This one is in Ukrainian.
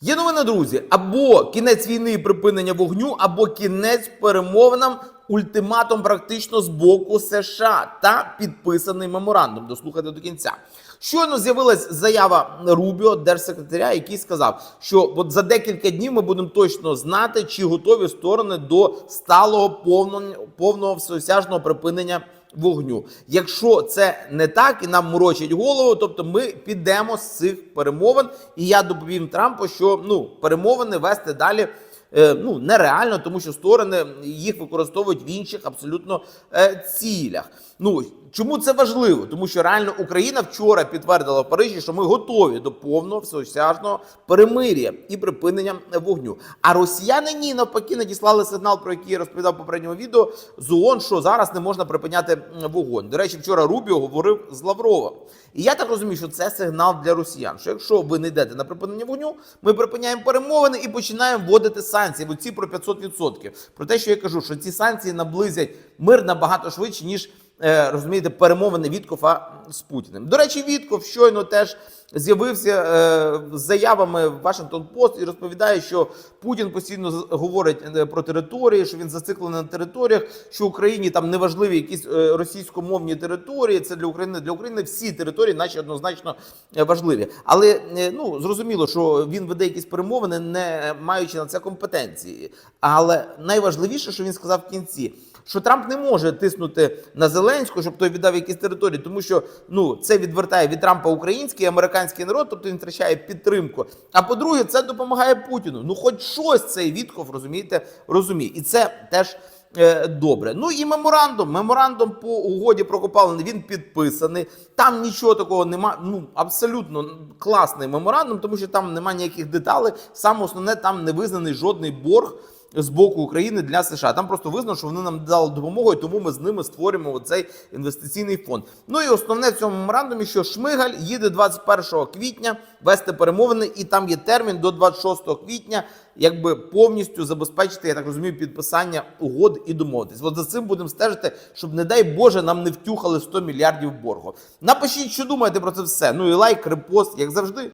Є новина, друзі, або кінець війни і припинення вогню, або кінець перемовинам, ультиматум практично з боку США та підписаний меморандум. Дослухайте до кінця. Щойно з'явилась заява Рубіо, держсекретаря, який сказав, що от за декілька днів ми будемо точно знати, чи готові сторони до сталого повного, повного всеосяжного припинення вогню. Якщо це не так і нам морочить голову, тобто ми підемо з цих перемовин. І я доповім Трампу, що ну перемовини вести далі. Е, Ну, нереально, тому що сторони їх використовують в інших абсолютно е, цілях. Ну чому це важливо? Тому що реально Україна вчора підтвердила в Парижі, що ми готові до повного всеосяжного перемир'я і припинення вогню. А росіяни ні навпаки надіслали сигнал, про який я розповідав попередньому відео з ООН, що зараз не можна припиняти вогонь. До речі, вчора Рубіо говорив з Лавровим. І я так розумію, що це сигнал для росіян. Що якщо ви не йдете на припинення вогню, ми припиняємо перемовини і починаємо вводити санкції. Оці про 500%. Про те, що я кажу, що ці санкції наблизять мир набагато швидше, ніж розумієте, перемовини Віткофа з Путіним. До речі, Вітков щойно теж з'явився е, з заявами в Washington Post і розповідає, що Путін постійно говорить е, про території, що він зациклений на територіях, що Україні там неважливі якісь е, російськомовні території. Це для України для України всі території, наче однозначно е, важливі. Але е, ну зрозуміло, що він веде якісь перемовини, не маючи на це компетенції. Але найважливіше, що він сказав в кінці що Трамп не може тиснути на Зеленського, щоб той віддав якісь території, тому що ну це відвертає від Трампа український американський народ, тобто він втрачає підтримку. А по-друге, це допомагає Путіну. Ну, хоч щось цей Вітков, розумієте, розуміє, і це теж. е, Добре, ну і меморандум. Меморандум по угоді про копалини він підписаний. Там нічого такого нема. Ну абсолютно класний меморандум, тому що там немає ніяких деталей. Саме основне, там не визнаний жодний борг з боку України для США. Там просто визнано, що вони нам дали допомогу, і тому ми з ними створюємо цей інвестиційний фонд. Ну і основне в цьому меморандумі, що Шмигаль їде 21 квітня вести перемовини, і там є термін до 26 квітня, якби повністю забезпечити, я так розумію, підписання угод і домовитись. От за цим будемо стежити, щоб, не дай Боже, нам не втюхали 100 мільярдів боргу. Напишіть, що думаєте про це все. Ну і лайк, репост, як завжди.